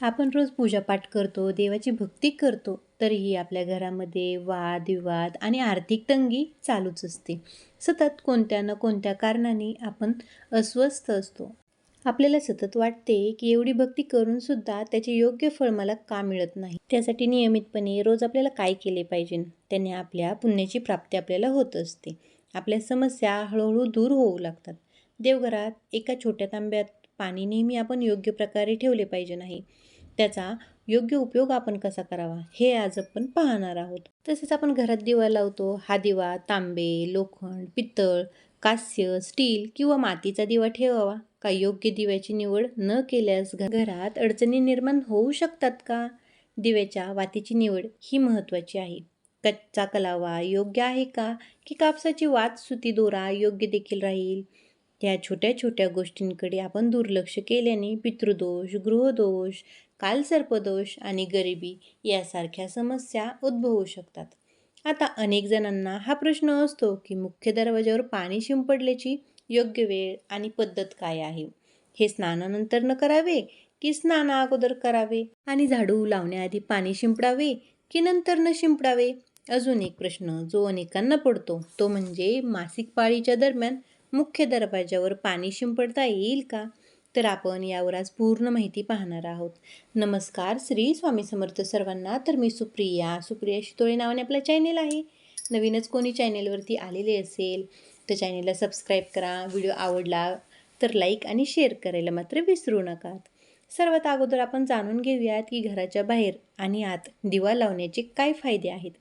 आपण रोज पूजापाठ करतो देवाची भक्ती करतो तरीही आपल्या घरामध्ये वादविवाद आणि आर्थिक तंगी चालूच असते. सतत कोणत्या ना कोणत्या कारणाने आपण अस्वस्थ असतो. आपल्याला सतत वाटते की एवढी भक्ती करूनसुद्धा त्याचे योग्य फळ मला का मिळत नाही? त्यासाठी नियमितपणे रोज आपल्याला काय केले पाहिजे? त्याने आपल्या पुण्याची प्राप्ती आपल्याला होत असते. आपल्या समस्या हळूहळू दूर होऊ लागतात. देवघरात एका छोट्या तांब्यात पाणी नेहमी आपण योग्य प्रकारे ठेवले पाहिजे नाही. त्याचा योग्य उपयोग आपण कसा करावा हे आज आपण पाहणार आहोत. तसेच आपण घरात दिवा लावतो. हा दिवा तांबे लोखंड पितळ कास्य स्टील किंवा मातीचा दिवा ठेवावा. का योग्य दिव्याची निवड न केल्यास घरात अडचणी निर्माण होऊ शकतात का? दिव्याच्या वातीची निवड ही महत्त्वाची आहे. कच्चा कलावा योग्य आहे का? की कापसाची वात सुती दोरा योग्य देखील राहील? त्या छोट्या छोट्या गोष्टींकडे आपण दुर्लक्ष केल्याने पितृदोष गृहदोष कालसर्पदोष आणि गरिबी यासारख्या समस्या उद्भवू शकतात. आता अनेक जणांना हा प्रश्न असतो की मुख्य दरवाज्यावर पाणी शिंपडल्याची योग्य वेळ आणि पद्धत काय आहे? हे स्नानानंतर न करावे की स्नाना अगोदर करावे आणि झाडू लावण्याआधी पाणी शिंपडावे की नंतर न शिंपडावे? अजून एक प्रश्न जो अनेकांना पडतो तो म्हणजे मासिक पाळीच्या दरम्यान मुख्य दरवाज्यावर पाणी शिंपडता येईल का? तर आपण यावर आज पूर्ण माहिती पाहणार आहोत. नमस्कार श्री स्वामी समर्थ सर्वांना. तर मी सुप्रिया. सुप्रिया शितोळे नावाने आपला चॅनेल आहे. नवीनच कोणी चॅनेलवरती आलेले असेल तर चॅनेलला सबस्क्राईब करा. व्हिडिओ आवडला तर लाईक आणि शेअर करायला मात्र विसरू नका. सर्वात अगोदर आपण जाणून घेऊयात की घराच्या बाहेर आणि आत दिवा लावण्याचे काय फायदे आहेत.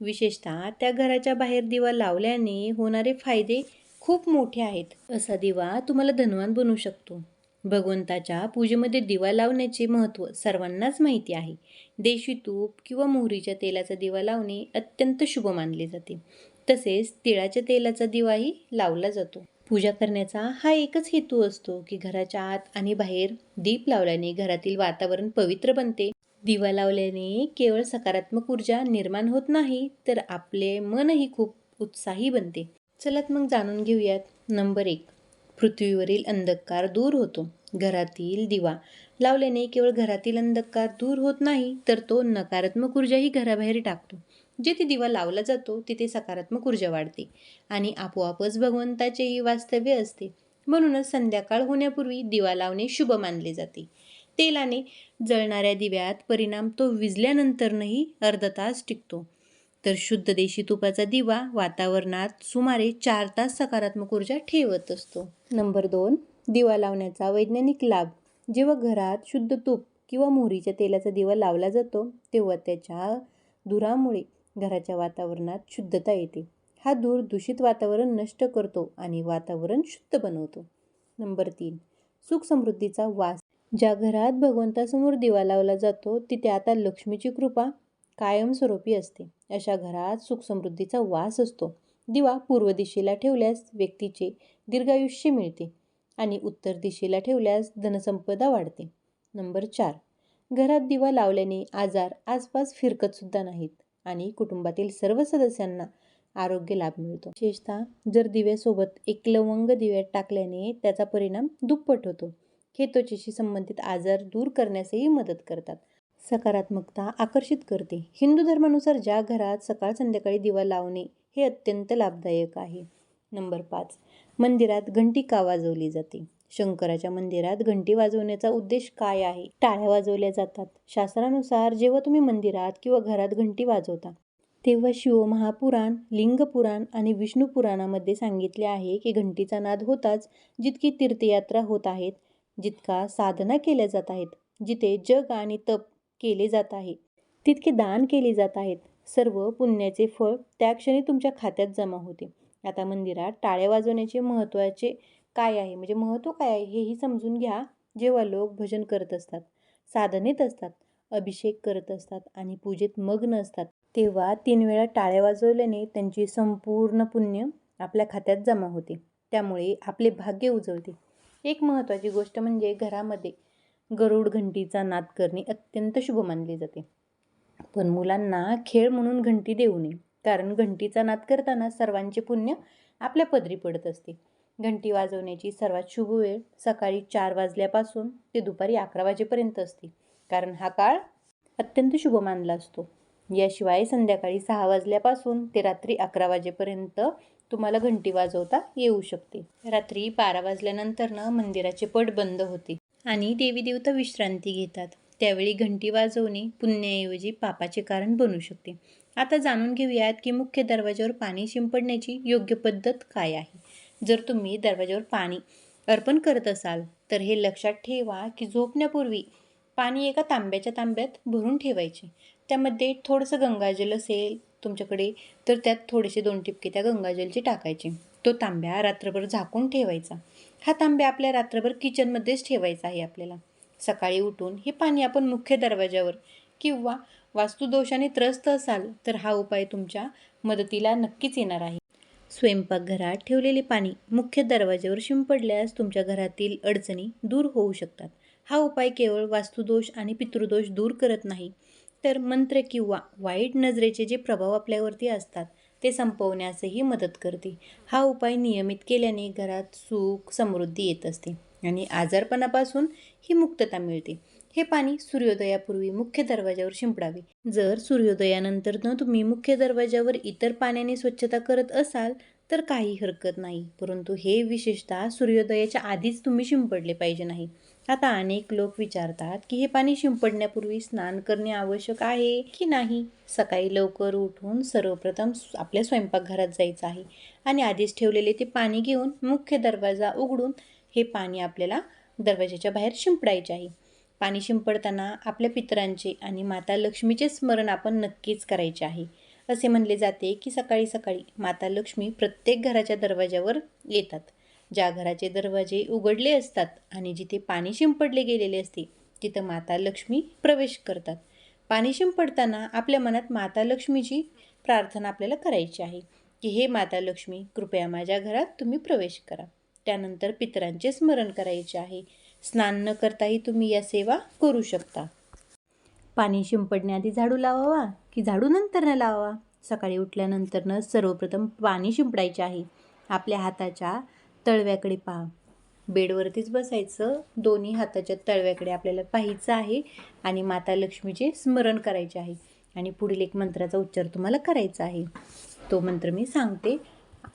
विशेषतः त्या घराच्या बाहेर दिवा लावल्याने होणारे फायदे खूप मोठे आहेत. असा दिवा तुम्हाला धनवान बनवू शकतो. भगवंताच्या पूजेमध्ये दिवा लावण्याचे महत्त्व सर्वांनाच माहिती आहे. देशी तूप किंवा मोहरीच्या तेलाचा दिवा लावणे अत्यंत शुभ मानले जाते. तसेच तिळाच्या तेलाचा दिवाही लावला जातो. पूजा करण्याचा हा एकच हेतू असतो की घराच्या आत आणि बाहेर दीप लावल्याने घरातील वातावरण पवित्र बनते. दिवा लावल्याने केवळ सकारात्मक ऊर्जा निर्माण होत नाही तर आपले मनही खूप उत्साही बनते. चलात मग जाणून घेऊयात. नंबर एक. पृथ्वीवरील अंधकार दूर होतो. घरातील दिवा लावल्याने केवळ घरातील अंधकार दूर होत नाही तर तो नकारात्मक ऊर्जाही घराबाहेर टाकतो. जिथे दिवा लावला जातो तिथे सकारात्मक ऊर्जा वाढते आणि आपोआपच भगवंताचेही वास्तव्य असते. म्हणूनच संध्याकाळ होण्यापूर्वी दिवा लावणे शुभ मानले जाते. तेलाने जळणाऱ्या दिव्यात परिणाम तो विजल्यानंतरही अर्धा तास टिकतो. तर शुद्ध देशी तुपाचा दिवा वातावरणात सुमारे चार तास सकारात्मक ऊर्जा ठेवत असतो. नंबर दोन दिवा लावण्याचा वैज्ञानिक लाभ. जेव्हा घरात शुद्ध तूप किंवा मोहरीच्या तेलाचा दिवा लावला जातो तेव्हा त्याच्या धुरामुळे घराच्या वातावरणात शुद्धता येते. हा धूर दूषित वातावरण नष्ट करतो आणि वातावरण शुद्ध बनवतो. नंबर तीन सुख समृद्धीचा वास. ज्या घरात भगवंतासमोर दिवा लावला जातो तिथे आता लक्ष्मीची कृपा कायमस्वरूपी असते. अशा घरात सुखसमृद्धीचा वास असतो. दिवा पूर्व दिशेला ठेवल्यास व्यक्तीचे दीर्घायुष्य मिळते आणि उत्तर दिशेला ठेवल्यास धनसंपदा वाढते. नंबर चार. घरात दिवा लावल्याने आजार आसपास फिरकतसुद्धा नाहीत आणि कुटुंबातील सर्व सदस्यांना आरोग्य लाभ मिळतो. विशेषतः जर दिव्यासोबत एक लवंग दिव्यात टाकल्याने त्याचा परिणाम दुप्पट होतो. हे त्वचेशी संबंधित आजार दूर करण्यासही मदत करतात. सकारात्मकता आकर्षित करते. हिंदू धर्मानुसार ज्या घरात सकाळ संध्याकाळी दिवा लावणे हे अत्यंत लाभदायक आहे. नंबर पाच मंदिरात घंटी का वाजवली जाते? शंकराच्या मंदिरात घंटी वाजवण्याचा उद्देश काय आहे? टाळ्या वाजवल्या जातात. शास्त्रानुसार जेव्हा तुम्ही मंदिरात किंवा घरात घंटी वाजवता तेव्हा शिव महापुराण लिंगपुराण आणि विष्णू पुराणामध्ये सांगितले आहे की घंटीचा नाद होताच जितकी तीर्थयात्रा होत आहेत जितका साधना केल्या जात आहेत जिथे जग आणि तप केले जात आहे. तितके दान केले जात आहेत. सर्व पुण्याचे फळ त्या क्षणी तुमच्या खात्यात जमा होते. आता मंदिरात टाळ्या वाजवण्याचे महत्त्वाचे काय आहे? म्हणजे महत्त्व काय आहे हेही समजून घ्या. जेव्हा लोक भजन करत असतात साधनेत असतात अभिषेक करत असतात आणि पूजेत मग्न असतात तेव्हा तीन वेळा टाळ्या वाजवल्याने त्यांची संपूर्ण पुण्य आपल्या खात्यात जमा होते. त्यामुळे आपले भाग्य उजळते. एक महत्त्वाची गोष्ट म्हणजे घरामध्ये गरुड घंटीचा नाद करणे अत्यंत शुभ मानले जाते. पण मुलांना खेळ म्हणून घंटी देऊ नये कारण घंटीचा नाद करताना सर्वांचे पुण्य आपल्या पदरी पडत असते. घंटी वाजवण्याची सर्वात शुभ वेळ सकाळी चार वाजल्यापासून ते दुपारी अकरा वाजेपर्यंत असते कारण हा काळ अत्यंत शुभ मानला असतो. याशिवाय संध्याकाळी सहा वाजल्यापासून ते रात्री अकरा वाजेपर्यंत तुम्हाला घंटी वाजवता येऊ शकते. रात्री बारा वाजल्यानंतरनं मंदिराचे पट बंद होते. आणि देवी देवता विश्रांती घेतात. त्यावेळी घंटी वाजवणे पुण्याऐवजी पापाचे कारण बनू शकते. आता जाणून घेऊयात की मुख्य दरवाज्यावर पाणी शिंपडण्याची योग्य पद्धत काय आहे. जर तुम्ही दरवाज्यावर पाणी अर्पण करत असाल तर हे लक्षात ठेवा की झोपण्यापूर्वी पाणी एका तांब्याच्या तांब्यात भरून ठेवायचे. त्यामध्ये थोडंसं गंगाजल असेल तुमच्याकडे तर त्यात थोडेसे दोन टिपके त्या गंगाजलचे टाकायचे. तो तांब्या रात्रभर झाकून ठेवायचा. हा तांब्या आपल्या रात्रभर किचनमध्येच ठेवायचा आहे आपल्याला. सकाळी उठून हे पाणी आपण मुख्य दरवाजावर किंवा वास्तुदोषाने त्रस्त असाल तर हा उपाय तुमच्या मदतीला नक्कीच येणार आहे. स्वयंपाकघरात ठेवलेले पाणी मुख्य दरवाजावर शिंपडल्यास तुमच्या घरातील अडचणी दूर होऊ शकतात. हा उपाय केवळ वास्तुदोष आणि पितृदोष दूर करत नाही तर मंत्र किंवा वाईट नजरेचे जे प्रभाव आपल्यावरती असतात ते संपवण्यासही मदत करते. हा उपाय नियमित केल्याने घरात सुख समृद्धी येत असते आणि आजारपणापासून ही मुक्तता मिळते. हे पाणी सूर्योदयापूर्वी मुख्य दरवाजावर शिंपडावे. जर सूर्योदयानंतर न तुम्ही मुख्य दरवाजावर इतर पाण्याने स्वच्छता करत असाल तर काही हरकत नाही परंतु हे विशेषतः सूर्योदयाच्या आधीच तुम्ही शिंपडले पाहिजे नाही. आता अनेक लोक विचारतात की हे पाणी शिंपडण्यापूर्वी स्नान करणे आवश्यक आहे की नाही? सकाळी लवकर उठून सर्वप्रथम आपल्या स्वयंपाकघरात जायचं आहे आणि आधीच ठेवलेले ते पाणी घेऊन मुख्य दरवाजा उघडून हे पाणी आपल्याला दरवाजाच्या बाहेर शिंपडायचे आहे. पाणी शिंपडताना आपल्या पितरांचे आणि माता लक्ष्मीचे स्मरण आपण नक्कीच करायचे आहे. असे म्हणले जाते की सकाळी सकाळी माता लक्ष्मी प्रत्येक घराच्या दरवाजावर येतात. ज्या घराचे दरवाजे उघडले असतात आणि जिथे पाणी शिंपडले गेलेले असते तिथं माता लक्ष्मी प्रवेश करतात. पाणी शिंपडताना आपल्या मनात माता लक्ष्मीची प्रार्थना आपल्याला करायची आहे की हे माता लक्ष्मी कृपया माझ्या घरात तुम्ही प्रवेश करा. त्यानंतर पितरांचे स्मरण करायचे आहे. स्नान न करताही तुम्ही या सेवा करू शकता. पाणी शिंपडण्याआधी झाडू लावावा की झाडू नंतर न लावावा? सकाळी उठल्यानंतरनं सर्वप्रथम पाणी शिंपडायचे आहे. आपल्या हाताच्या तळव्याकडे पहा. बेडवरतीच बसायचं. दोन्ही हाताच्या तळव्याकडे आपल्याला पाहायचं आहे आणि माता लक्ष्मीचे स्मरण करायचे आहे. आणि पुढील एक मंत्राचा उच्चार तुम्हाला करायचा आहे. तो मंत्र मी सांगते.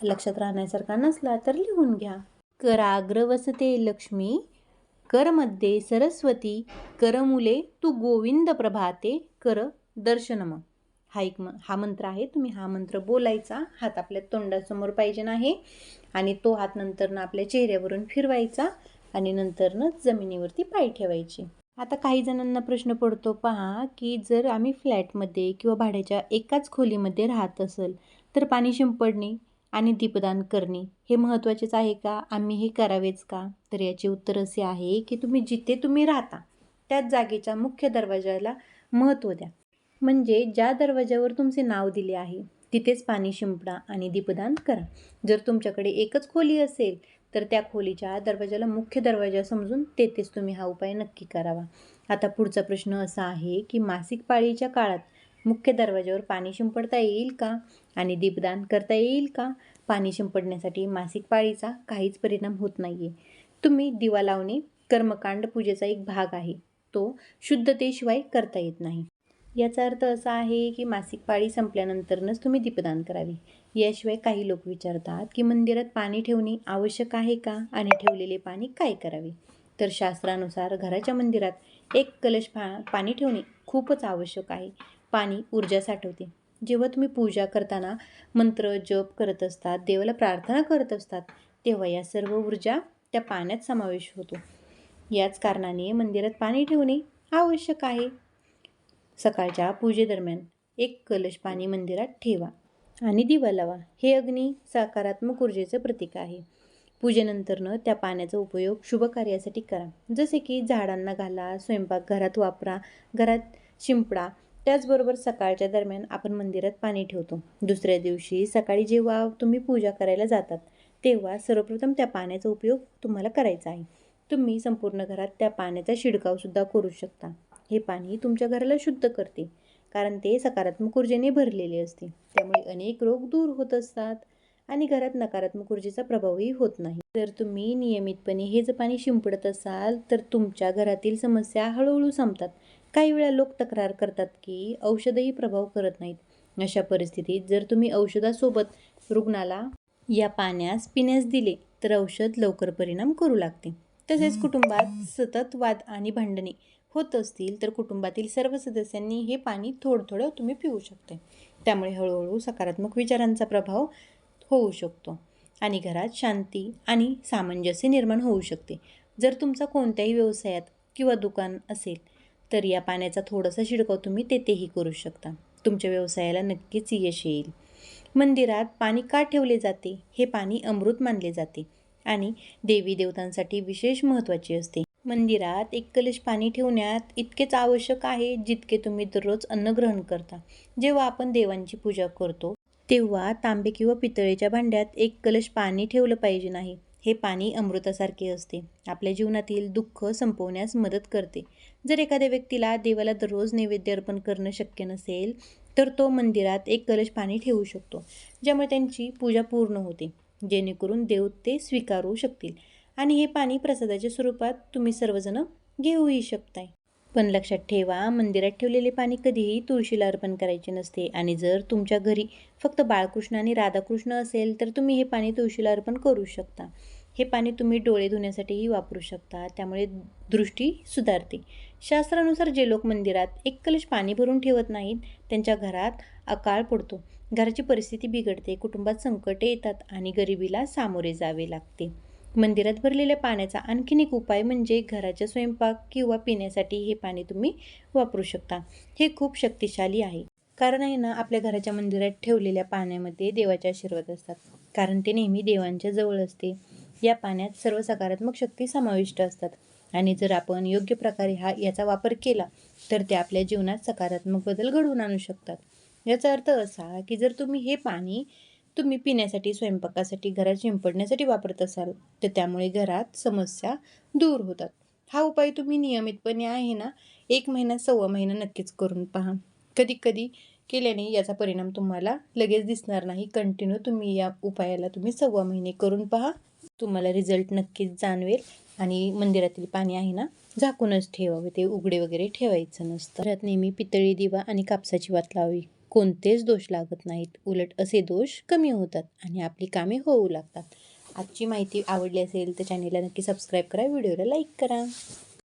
लक्षात राहण्यासारखा नसला तर लिहून घ्या. कराग्र वसते लक्ष्मी करमध्ये सरस्वती करमुले तू गोविंद प्रभाते कर दर्शनम. हा एक म हा मंत्र आहे. तुम्ही हा मंत्र बोलायचा. हात आपल्या तोंडासमोर पाहिजे नाही आणि तो हात नंतरनं आपल्या चेहऱ्यावरून फिरवायचा आणि नंतरनं जमिनीवरती पाय ठेवायची. आता काही जणांना प्रश्न पडतो पहा की जर आम्ही फ्लॅटमध्ये किंवा भाड्याच्या एकाच खोलीमध्ये राहत असेल तर पाणी शिंपडणे आणि दीपदान करणे हे महत्त्वाचेच आहे का? आम्ही हे करावेच का? तर याचे उत्तर असे आहे की तुम्ही जिथे तुम्ही राहता त्याच जागेच्या मुख्य दरवाजाला महत्त्व द्या. म्हणजे ज्या दरवाजावर तुमचे नाव दिले आहे तिथेच पाणी शिंपडा आणि दीपदान करा. जर तुमच्याकडे एकच खोली असेल तर त्या खोलीच्या दरवाजाला मुख्य दरवाजा समजून तेथेच तुम्ही हा उपाय नक्की करावा. आता पुढचा प्रश्न असा आहे की मासिक पाळीच्या काळात मुख्य दरवाजावर पाणी शिंपडता येईल का आणि दीपदान करता येईल का? पाणी शिंपडण्यासाठी मासिक पाळीचा काहीच परिणाम होत नाही आहे तुम्ही दिवा लावणे कर्मकांड पूजेचा एक भाग आहे. तो शुद्धतेशिवाय करता येत नाही. याचा अर्थ असा आहे की मासिक पाळी संपल्यानंतरच तुम्ही दीपदान करावे. याशिवाय काही लोक विचारतात की मंदिरात पाणी ठेवणे आवश्यक आहे का आणि ठेवलेले पाणी काय करावे? तर शास्त्रानुसार घराच्या मंदिरात एक कलश पा पाणी ठेवणे खूपच आवश्यक आहे. पाणी ऊर्जा साठवते. जेव्हा तुम्ही पूजा करताना मंत्र जप करत असतात देवाला प्रार्थना करत असतात तेव्हा या सर्व ऊर्जा त्या पाण्यात समावेश होतो. याच कारणाने मंदिरात पाणी ठेवणे आवश्यक आहे. सकाळच्या पूजेदरम्यान एक कलश पाणी मंदिरात ठेवा आणि दिवा लावा. हे अग्नी सकारात्मक ऊर्जेचं प्रतीक आहे. पूजेनंतरनं त्या पाण्याचा उपयोग शुभ कार्यासाठी करा. जसे की झाडांना घाला स्वयंपाक घरात वापरा घरात शिंपडा. त्याचबरोबर सकाळच्या दरम्यान आपण मंदिरात पाणी ठेवतो. दुसऱ्या दिवशी सकाळी जेव्हा तुम्ही पूजा करायला जातात तेव्हा सर्वप्रथम त्या पाण्याचा उपयोग तुम्हाला करायचा आहे. तुम्ही संपूर्ण घरात त्या पाण्याचा शिडकावसुद्धा करू शकता. हे पाणी तुमच्या घराला शुद्ध करते कारण ते सकारात्मक ऊर्जेने भरलेले असते. त्यामुळे अनेक रोग दूर होत असतात आणि घरात नकारात्मक ऊर्जेचा प्रभावही होत नाही. जर तुम्ही नियमितपणे हे जर पाणी शिंपडत असाल तर तुमच्या घरातील समस्या हळूहळू संपतात. काही वेळा लोक तक्रार करतात की औषधही प्रभाव करत नाहीत. अशा परिस्थितीत जर तुम्ही औषधासोबत रुग्णाला या पाण्यास पिण्यास दिले तर औषध लवकर परिणाम करू लागते. तसेच कुटुंबात सतत वाद आणि भांडणे होत असतील तर कुटुंबातील सर्व सदस्यांनी हे पाणी थोडं थोडं तुम्ही पिऊ शकते. त्यामुळे हळूहळू सकारात्मक विचारांचा प्रभाव होऊ शकतो आणि घरात शांती आणि सामंजस्य निर्माण होऊ शकते. जर तुमचा कोणत्याही व्यवसायात किंवा दुकान असेल तर या पाण्याचा थोडासा शिडकाव तुम्ही तेथेही करू शकता. तुमच्या व्यवसायाला नक्कीच यश येईल. मंदिरात पाणी का ठेवले जाते? हे पाणी अमृत मानले जाते आणि देवी देवतांसाठी विशेष महत्त्वाचे असते. मंदिरात एक कलश पाणी ठेवण्यात इतकेच आवश्यक आहे जितके तुम्ही दररोज अन्न ग्रहण करता. जेव्हा आपण देवांची पूजा करतो तेव्हा तांबे किंवा पितळेच्या भांड्यात एक कलश पाणी ठेवलं पाहिजे नाही. हे पाणी अमृतासारखे असते. आपल्या जीवनातील दुःख संपवण्यास मदत करते. जर एखाद्या व्यक्तीला देवाला दररोज नैवेद्य अर्पण करणं शक्य नसेल तर तो मंदिरात एक कलश पाणी ठेवू शकतो ज्यामुळे त्यांची पूजा पूर्ण होते. जेणेकरून देव ते स्वीकारू शकतील. आणि हे पाणी प्रसादाच्या स्वरूपात तुम्ही सर्वजण घेऊही शकताय. पण लक्षात ठेवा मंदिरात ठेवलेले पाणी कधीही तुळशीला अर्पण करायचे नसते आणि जर तुमच्या घरी फक्त बाळकृष्ण आणि राधाकृष्ण असेल तर तुम्ही हे पाणी तुळशीला अर्पण करू शकता. हे पाणी तुम्ही डोळे धुण्यासाठीही वापरू शकता त्यामुळे दृष्टी सुधारते. शास्त्रानुसार जे लोक मंदिरात एक कलश पाणी भरून ठेवत नाहीत त्यांच्या घरात अकाळ पडतो. घराची परिस्थिती बिघडते कुटुंबात संकटे येतात आणि गरिबीला सामोरे जावे लागते. मंदिरात भरलेल्या पाण्याचा आणखीन एक उपाय म्हणजे घराच्या स्वयंपाक किंवा पिण्यासाठी हे पाणी तुम्ही वापरू शकता. हे खूप शक्तिशाली आहे. कारण आहे ना आपल्या घराच्या मंदिरात ठेवलेल्या पाण्यामध्ये देवाचे आशीर्वाद असतात. कारण ते नेहमी देवांच्या जवळ असते. या पाण्यात सर्व सकारात्मक शक्ती समाविष्ट असतात. आणि जर आपण योग्य प्रकारे हा याचा वापर केला तर ते आपल्या जीवनात सकारात्मक बदल घडवून आणू शकतात. याचा अर्थ असा की जर तुम्ही हे पाणी तुम्ही पिण्यासाठी स्वयंपाकासाठी घरात शिंपडण्यासाठी वापरत असाल तर त्यामुळे घरात समस्या दूर होतात. हा उपाय तुम्ही नियमितपणे आहे ना एक महिना सव्वा महिना नक्कीच करून पहा. कधी कधी केल्याने याचा परिणाम तुम्हाला लगेच दिसणार नाही. कंटिन्यू तुम्ही या उपायाला तुम्ही सव्वा महिने करून पहा. तुम्हाला रिझल्ट नक्कीच जाणवेल आणि मंदिरातील पाणी आहे ना झाकूनच ठेवावे. ते उघडे वगैरे ठेवायचं नसतं. घरात नेहमी पितळी दिवा आणि कापसाची वात लावावी. कोणतेच दोष लागत नाहीत. उलट असे दोष कमी होतात आणि आपली कामे होऊ लागतात. आजची माहिती आवडली असेल तर चॅनेलला नक्की सबस्क्राईब करा. व्हिडिओला लाईक करा.